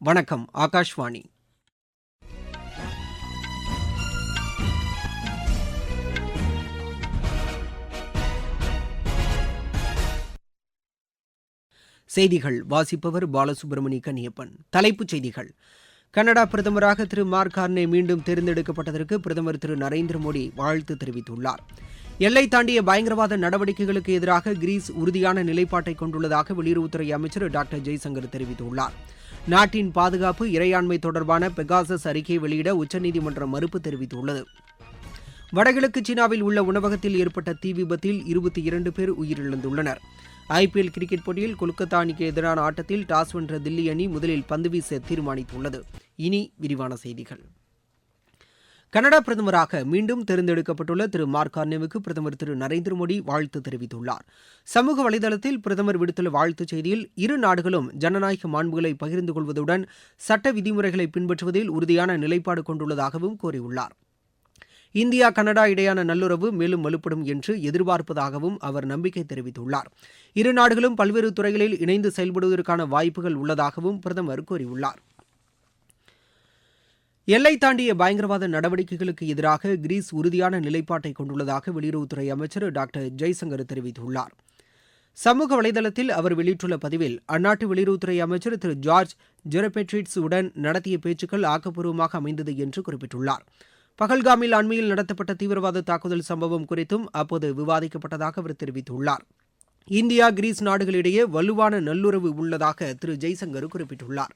வணக்கம் ஆகாஷ்வாணி. செய்திகள் வாசிப்பவர் பாலசுப்ரமணி கன்னியப்பன். தலைப்புச் செய்திகள். கனடா பிரதமராக திரு மார்க் கார்னே மீண்டும் தேர்ந்தெடுக்கப்பட்டதற்கு பிரதமர் திரு நரேந்திர மோடி வாழ்த்து தெரிவித்துள்ளார். எல்லை தாண்டிய பயங்கரவாத நடவடிக்கைகளுக்கு எதிராக கிரீஸ் உறுதியான நிலைப்பாட்டை கொண்டுள்ளதாக வெளியுறவுத்துறை அமைச்சர் டாக்டர் ஜெய்சங்கர் தெரிவித்துள்ளார். நாட்டின் பாதுகாப்பு இறையாண்மை தொடர்பான பெகாசஸ் அறிக்கை வெளியிட உச்சநீதிமன்றம் மறுப்பு தெரிவித்துள்ளது. வடகிழக்கு சீனாவில் உள்ள உணவகத்தில் ஏற்பட்ட தீ விபத்தில் இருபத்தி இரண்டு பேர் உயிரிழந்துள்ளனர். ஐபிஎல் கிரிக்கெட் போட்டியில் கொல்கத்தா அணிக்கு எதிரான ஆட்டத்தில் டாஸ் வென்ற தில்லி அணி முதலில் பந்து வீச தீர்மானித்துள்ளது. இனி விரிவான செய்திகள். கனடா பிரதமராக மீண்டும் தேர்ந்தெடுக்கப்பட்டுள்ள திரு மார்க் கார்னேவுக்கு பிரதமர் திரு நரேந்திர மோடி வாழ்த்து தெரிவித்துள்ளார். சமூக வலைதளத்தில் பிரதமர் விடுத்துள்ள வாழ்த்துச் செய்தியில் இரு நாடுகளும் ஜனநாயக மாண்புகளை பகிர்ந்து கொள்வதுடன் சட்ட விதிமுறைகளை பின்பற்றுவதில் உறுதியான நிலைப்பாடு கொண்டுள்ளதாகவும் கூறியுள்ளார். இந்தியா கனடா இடையான நல்லுறவு மேலும் வலுப்படும் என்று எதிர்பார்ப்பதாகவும் அவர் நம்பிக்கை தெரிவித்துள்ளார். இரு நாடுகளும் பல்வேறு துறைகளில் இணைந்து செயல்படுவதற்கான வாய்ப்புகள் உள்ளதாகவும் பிரதமர் கூறியுள்ளார். எல்லை தாண்டிய பயங்கரவாத நடவடிக்கைகளுக்கு எதிராக கிரீஸ் உறுதியான நிலைப்பாட்டை கொண்டுள்ளதாக வெளியுறவுத்துறை அமைச்சர் டாக்டர் ஜெய்சங்கர் தெரிவித்துள்ளார். சமூக வலைதளத்தில் அவர் வெளியிட்டுள்ள பதிவில் அந்நாட்டு வெளியுறவுத்துறை அமைச்சர் திரு ஜார்ஜ் ஜெரபெட்ரிட்ஸ் உடன் நடத்திய பேச்சுக்கள் ஆக்கப்பூர்வமாக அமைந்தது என்று குறிப்பிட்டுள்ளார். பகல்காமில் அண்மையில் நடத்தப்பட்ட தீவிரவாத தாக்குதல் சம்பவம் குறித்தும் அப்போது விவாதிக்கப்பட்டதாக அவர் தெரிவித்துள்ளார். இந்தியா கிரீஸ் நாடுகளிடையே வலுவான நல்லுறவு உள்ளதாக திரு ஜெய்சங்கர் குறிப்பிட்டுள்ளார்.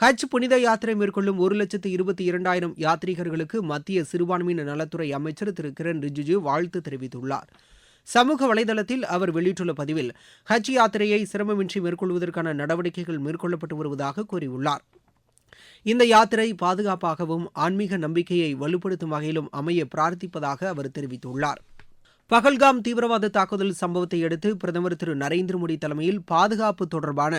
ஹஜ் புனித யாத்திரை மேற்கொள்ளும் ஒரு லட்சத்து இருபத்தி இரண்டாயிரம் யாத்ரீகர்களுக்கு மத்திய சிறுபான்மையின நலத்துறை அமைச்சர் திரு. கிரண் ரிஜிஜு வாழ்த்து தெரிவித்துள்ளார். சமூக வலைதளத்தில் அவர் வெளியிட்டுள்ள பதிவில் ஹஜ் யாத்திரையை சிரமமின்றி மேற்கொள்வதற்கான நடவடிக்கைகள் மேற்கொள்ளப்பட்டு வருவதாக கூறியுள்ளார். இந்த யாத்திரை பாதுகாப்பாகவும் ஆன்மீக நம்பிக்கையை வலுப்படுத்தும் வகையிலும் அமைய பிரார்த்திப்பதாக அவர் தெரிவித்துள்ளார். பகல்காம் தீவிரவாத தாக்குதல் சம்பவத்தை அடுத்து பிரதமர் திரு நரேந்திர மோடி தலைமையில் பாதுகாப்பு தொடர்பான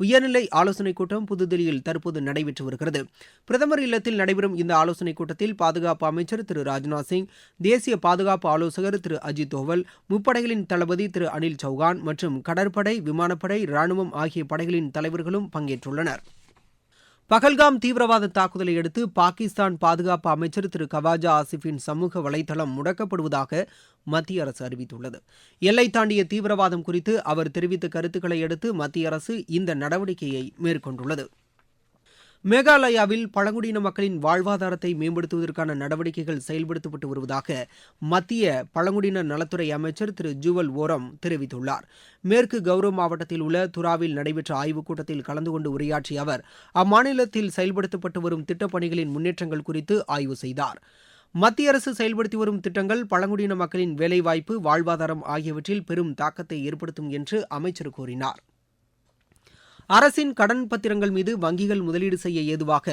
உயர்நிலை ஆலோசனைக் கூட்டம் புதுதில்லியில் தற்போது நடைபெற்று வருகிறது. பிரதமர் இல்லத்தில் நடைபெறும் இந்த ஆலோசனைக் கூட்டத்தில் பாதுகாப்பு அமைச்சர் திரு ராஜ்நாத் சிங் தேசிய பாதுகாப்பு ஆலோசகர் திரு அஜித் தோவல் முப்படைகளின் தளபதி திரு அனில் சௌகான் மற்றும் கடற்படை விமானப்படை ராணுவம் ஆகிய படைகளின் தலைவர்களும் பங்கேற்றுள்ளனா் பகல்காம் தீவிரவாத தாக்குதலை அடுத்து பாகிஸ்தான் பாதுகாப்பு அமைச்சர் திரு கவாஜா ஆசிஃபின் சமூக வலைதளம் முடக்கப்படுவதாக மத்திய அரசு அறிவித்துள்ளது. எல்லை தாண்டிய தீவிரவாதம் குறித்து அவர் தெரிவித்த கருத்துக்களை அடுத்து மத்திய அரசு இந்த நடவடிக்கையை மேற்கொண்டுள்ளது. மேகாலயாவில் பழங்குடியின மக்களின் வாழ்வாதாரத்தை மேம்படுத்துவதற்கான நடவடிக்கைகள் செயல்படுத்தப்பட்டு வருவதாக மத்திய பழங்குடியின நலத்துறை அமைச்சர் திரு ஜுவல் ஓரம் தெரிவித்துள்ளார். மேற்கு கௌரவ் மாவட்டத்தில் உள்ள துராவில் நடைபெற்ற ஆய்வுக் கூட்டத்தில் கலந்து கொண்டு உரையாற்றிய அவர் அம்மாநிலத்தில் செயல்படுத்தப்பட்டு வரும் திட்டப்பணிகளின் முன்னேற்றங்கள் குறித்து ஆய்வு செய்தார். மத்திய அரசு செயல்படுத்தி வரும் திட்டங்கள் பழங்குடியின மக்களின் வேலைவாய்ப்பு வாழ்வாதாரம் ஆகியவற்றில் பெரும் தாக்கத்தை ஏற்படுத்தும் என்று அமைச்சர் கூறினார். அரசின் கடன் பத்திரங்கள் மீது வங்கிகள் முதலீடு செய்ய ஏதுவாக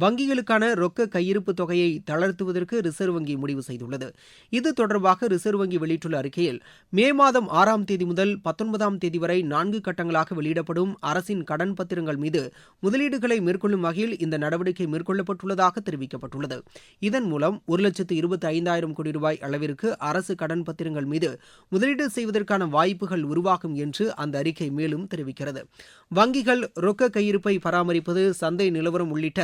வங்கிகளுக்கான ரொக்க கையிருப்பு தொகையை தளர்த்துவதற்கு ரிசர்வ் வங்கி முடிவு செய்துள்ளது. இது தொடர்பாக ரிசர்வ் வங்கி வெளியிட்டுள்ள அறிக்கையில் மே மாதம் ஆறாம் தேதி முதல் பத்தொன்பதாம் தேதி வரை நான்கு கட்டங்களாக வெளியிடப்படும் அரசின் கடன் பத்திரங்கள் மீது முதலீடுகளை மேற்கொள்ளும் வகையில் இந்த நடவடிக்கை மேற்கொள்ளப்பட்டுள்ளதாக தெரிவிக்கப்பட்டுள்ளது. இதன் மூலம் ஒரு லட்சத்து இருபத்தி ஐந்தாயிரம் கோடி ரூபாய் அளவிற்கு அரசு கடன் பத்திரங்கள் மீது முதலீடு செய்வதற்கான வாய்ப்புகள் உருவாகும் என்று அந்த அறிக்கை மேலும் தெரிவிக்கிறது. வங்கிகள் ரொக்க கையிருப்பை பராமரிப்பது சந்தை நிலவரம் உள்ளிட்ட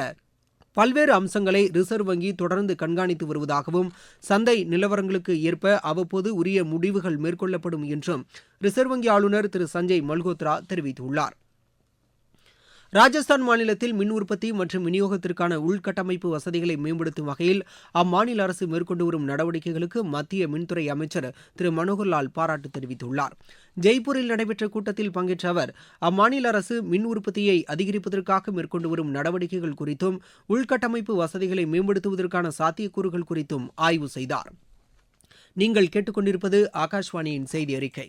பல்வேறு அம்சங்களை ரிசர்வ் வங்கி தொடர்ந்து கண்காணித்து வருவதாகவும் சந்தை நிலவரங்களுக்கு ஏற்ப அவ்வப்போது உரிய முடிவுகள் மேற்கொள்ளப்படும் என்றும் ரிசர்வ் வங்கி ஆளுநர் திரு சஞ்சய் மல்கோத்ரா தெரிவித்துள்ளார். ராஜஸ்தான் மாநிலத்தில் மின் உற்பத்தி மற்றும் விநியோகத்திற்கான உள்கட்டமைப்பு வசதிகளை மேம்படுத்தும் வகையில் அம்மாநில அரசு மேற்கொண்டு வரும் நடவடிக்கைகளுக்கு மத்திய மின்துறை அமைச்சர் திரு மனோகர்லால் பாராட்டு தெரிவித்துள்ளார். ஜெய்ப்பூரில் நடைபெற்ற கூட்டத்தில் பங்கேற்ற அவர் அம்மாநில அரசு மின் உற்பத்தியை அதிகரிப்பதற்காக மேற்கொண்டு வரும் நடவடிக்கைகள் குறித்தும் உள்கட்டமைப்பு வசதிகளை மேம்படுத்துவதற்கான சாத்தியக்கூறுகள் குறித்தும் ஆய்வு செய்தார். நீங்கள் கேட்டுக்கொண்டிருப்பது ஆகாஷ்வாணியின் செய்தி அறிக்கை.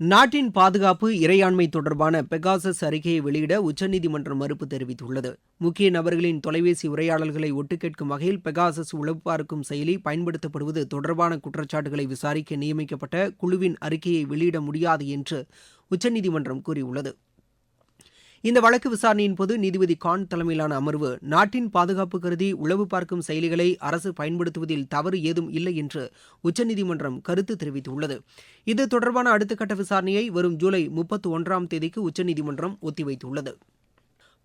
நாட்டின் பாதுகாப்பு இறையாண்மை தொடர்பான பெகாசஸ் அறிக்கையை வெளியிட உச்சநீதிமன்றம் மறுப்பு தெரிவித்துள்ளது. முக்கிய நபர்களின் தொலைபேசி உரையாடல்களை ஒட்டுக்கேட்கும் வகையில் பெகாசஸ் உளவு பார்க்கும் செயலி பயன்படுத்தப்படுவது தொடர்பான குற்றச்சாட்டுகளை விசாரிக்க நியமிக்கப்பட்ட குழுவின் அறிக்கையை வெளியிட முடியாது என்று உச்சநீதிமன்றம் கூறியுள்ளது. இந்த வழக்கு விசாரணையின்போது நீதிபதி கான் தலைமையிலான அமர்வு நாட்டின் பாதுகாப்பு கருதி உளவு பார்க்கும் செயலிகளை அரசு பயன்படுத்துவதில் தவறு ஏதும் இல்லை என்று உச்சநீதிமன்றம் கருத்து தெரிவித்துள்ளது. இது தொடர்பான அடுத்த கட்ட விசாரணையை வரும் ஜூலை முப்பத்தி ஒன்றாம் தேதிக்கு உச்சநீதிமன்றம் ஒத்திவைத்துள்ளது.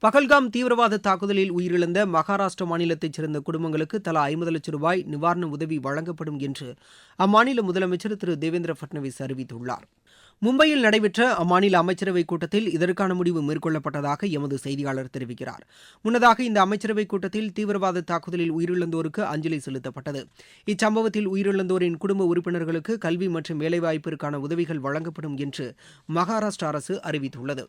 பகல்காம் தீவிரவாத தாக்குதலில் உயிரிழந்த மகாராஷ்டிர மாநிலத்தைச் சேர்ந்த குடும்பங்களுக்கு தலா ஐம்பது லட்சம் ரூபாய் நிவாரண உதவி வழங்கப்படும் என்று அம்மாநில முதலமைச்சர் திரு தேவேந்திர பட்னவிஸ் அறிவித்துள்ளார். மும்பையில் நடைபெற்ற அம்மாநில அமைச்சரவைக் கூட்டத்தில் இதற்கான முடிவு மேற்கொள்ளப்பட்டதாக எமது செய்தியாளர் தெரிவிக்கிறார். முன்னதாக இந்த அமைச்சரவைக் கூட்டத்தில் தீவிரவாத தாக்குதலில் உயிரிழந்தோருக்கு அஞ்சலி செலுத்தப்பட்டது. இச்சம்பவத்தில் உயிரிழந்தோரின் குடும்ப உறுப்பினர்களுக்கு கல்வி மற்றும் வேலைவாய்ப்பிற்கான உதவிகள் வழங்கப்படும் என்று மகாராஷ்டிரா அரசு அறிவித்துள்ளது.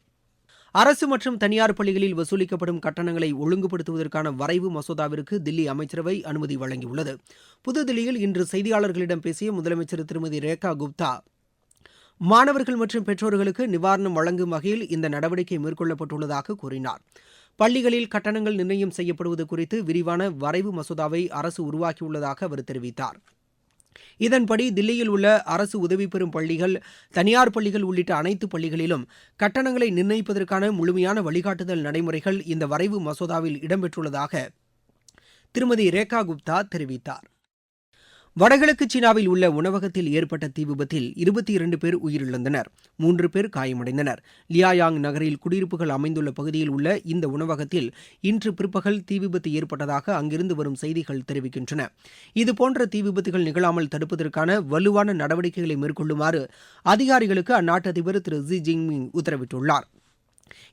அரசு மற்றும் தனியார் பள்ளிகளில் வசூலிக்கப்படும் கட்டணங்களை ஒழுங்குபடுத்துவதற்கான வரைவு மசோதாவிற்கு தில்லி அமைச்சரவை அனுமதி வழங்கியுள்ளது. புதுதில்லியில் இன்று செய்தியாளர்களிடம் பேசிய முதலமைச்சர் திருமதி ரேகா குப்தா மாணவர்கள் மற்றும் பெற்றோர்களுக்கு நிவாரணம் வழங்கும் வகையில் இந்த நடவடிக்கை மேற்கொள்ளப்பட்டுள்ளதாக கூறினார். பள்ளிகளில் கட்டணங்கள் நிர்ணயம் செய்யப்படுவது குறித்து விரிவான வரைவு மசோதாவை அரசு உருவாக்கியுள்ளதாக அவர் தெரிவித்தார். இதன்படி தில்லியில் உள்ள அரசு உதவி பெறும் பள்ளிகள் தனியார் பள்ளிகள் உள்ளிட்ட அனைத்து பள்ளிகளிலும் கட்டணங்களை நிர்ணயிப்பதற்கான முழுமையான வழிகாட்டுதல் நடைமுறைகள் இந்த வரைவு மசோதாவில் இடம்பெற்றுள்ளதாக திருமதி ரேகா குப்தா தெரிவித்தார். வடகிழக்கு சீனாவில் உள்ள உணவகத்தில் ஏற்பட்ட தீ விபத்தில் இருபத்தி இரண்டு பேர் உயிரிழந்தனர் மூன்று பேர் காயமடைந்தனர். லியாயாங் நகரில் குடியிருப்புகள் அமைந்துள்ள பகுதியில் உள்ள இந்த உணவகத்தில் இன்று பிற்பகல் தீ விபத்து ஏற்பட்டதாக அங்கிருந்து வரும் செய்திகள் தெரிவிக்கின்றன. இதுபோன்ற தீ விபத்துகள் நிகழாமல் தடுப்பதற்கான வலுவான நடவடிக்கைகளை மேற்கொள்ளுமாறு அதிகாரிகளுக்கு அந்நாட்டு அதிபர் திரு ஜி ஜின்பிங் உத்தரவிட்டுள்ளார்.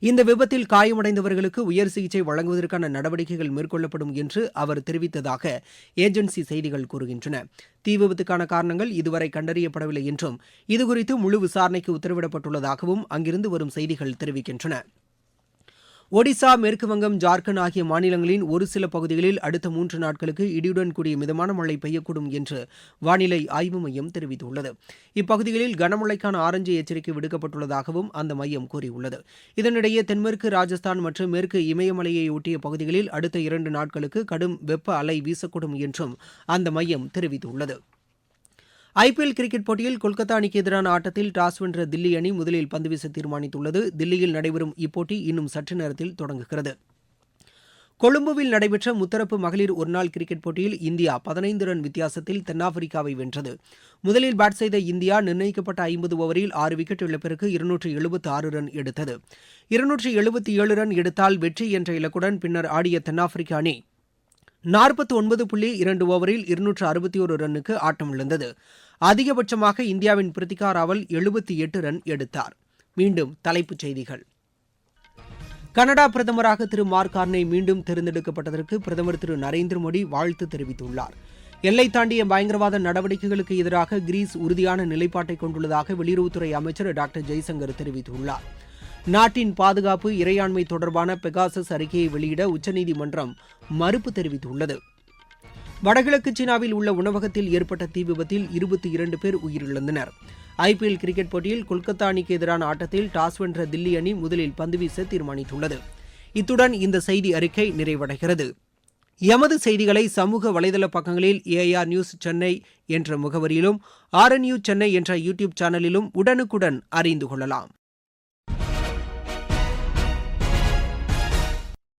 இந்த விபத்தில் காயமடைந்தவர்களுக்கு உயர் சிகிச்சை வழங்குவதற்கான நடவடிக்கைகள் மேற்கொள்ளப்படும் என்று அவர் தெரிவித்ததாக ஏஜென்சி செய்திகள் கூறுகின்றன. தீ விபத்துக்கான காரணங்கள் இதுவரை கண்டறியப்படவில்லை என்றும் இதுகுறித்து முழு விசாரணைக்கு உத்தரவிடப்பட்டுள்ளதாகவும் அங்கிருந்து வரும் செய்திகள் தெரிவிக்கின்றன. ஒடிசா மேற்குவங்கம் ஜார்க்கண்ட் ஆகிய மாநிலங்களின் ஒரு சில பகுதிகளில் அடுத்த மூன்று நாட்களுக்கு இடியுடன் கூடிய மிதமான மழை பெய்யக்கூடும் என்று வானிலை ஆய்வு மையம் தெரிவித்துள்ளது. இப்பகுதிகளில் கனமழைக்கான ஆரஞ்சு எச்சரிக்கை விடுக்கப்பட்டுள்ளதாகவும் அந்த மையம் கூறியுள்ளது. இதனிடையே தென்மேற்கு ராஜஸ்தான் மற்றும் மேற்கு இமயமலையை ஒட்டிய பகுதிகளில் அடுத்த இரண்டு நாட்களுக்கு கடும் வெப்ப அலை வீசக்கூடும் என்றும் அந்த மையம் தெரிவித்துள்ளது. ஐபிஎல் கிரிக்கெட் போட்டியில் கொல்கத்தா அணிக்கு எதிரான ஆட்டத்தில் டாஸ் வென்ற தில்லி அணி முதலில் பந்து வீச தீர்மானித்துள்ளது. தில்லியில் நடைபெறும் இப்போட்டி இன்னும் சற்று நேரத்தில் தொடங்குகிறது. கொழும்புவில் நடைபெற்ற முத்தரப்பு மகளிர் ஒருநாள் கிரிக்கெட் போட்டியில் இந்தியா பதினைந்து ரன் வித்தியாசத்தில் தென்னாப்பிரிக்காவை வென்றது. முதலில் பேட் செய்த இந்தியா நிர்ணயிக்கப்பட்ட ஐம்பது ஓவரில் ஆறு விக்கெட் இழப்பிற்கு இருநூற்றி எழுபத்து ஆறு ரன் எடுத்தது. இருநூற்றி எழுபத்தி ஏழு ரன் எடுத்தால் வெற்றி என்ற இலக்குடன் பின்னர் ஆடிய தென்னாப்பிரிக்க அணி நாற்பத்தி ஒன்பது புள்ளி இரண்டு ஓவரில் இருநூற்று அறுபத்தி ஒரு ரன்னுக்கு ஆட்டமிழந்தது அதிகபட்சமாக இந்தியாவின் பிரித்திகா ராவல் எழுபத்தி எட்டு ரன் எடுத்தார். மீண்டும் தலைப்புச் செய்திகள். கனடா பிரதமராக திரு மார்க் கார்னே மீண்டும் தேர்ந்தெடுக்கப்பட்டதற்கு பிரதமர் திரு நரேந்திர மோடி வாழ்த்து தெரிவித்துள்ளார். எல்லை தாண்டிய பயங்கரவாத நடவடிக்கைகளுக்கு எதிராக கிரீஸ் உறுதியான நிலைப்பாட்டை கொண்டுள்ளதாக வெளியுறவுத்துறை அமைச்சர் டாக்டர் ஜெய்சங்கர் தெரிவித்துள்ளார். நாட்டின் பாதுகாப்பு இறையாண்மை தொடர்பான பெகாசஸ் அறிக்கையை வெளியிட உச்சநீதிமன்றம் மறுப்பு தெரிவித்துள்ளது. வடகிழக்கு சீனாவில் உள்ள உணவகத்தில் ஏற்பட்ட தீ விபத்தில் இருபத்தி இரண்டு பேர் உயிரிழந்தனர். ஐபிஎல் கிரிக்கெட் போட்டியில் கொல்கத்தா அணிக்கு எதிரான ஆட்டத்தில் டாஸ் வென்ற தில்லி அணி முதலில் பந்து வீச தீர்மானித்துள்ளது. இத்துடன் இந்த செய்தி அறிக்கை நிறைவடைகிறது. எமது செய்திகளை சமூக வலைதள பக்கங்களில் ஏஆர் நியூஸ் சென்னை என்ற முகவரியிலும் ஆர்என்யூ சென்னை என்ற யூடியூப் சேனலிலும் உடனுக்குடன் அறிந்து கொள்ளலாம்.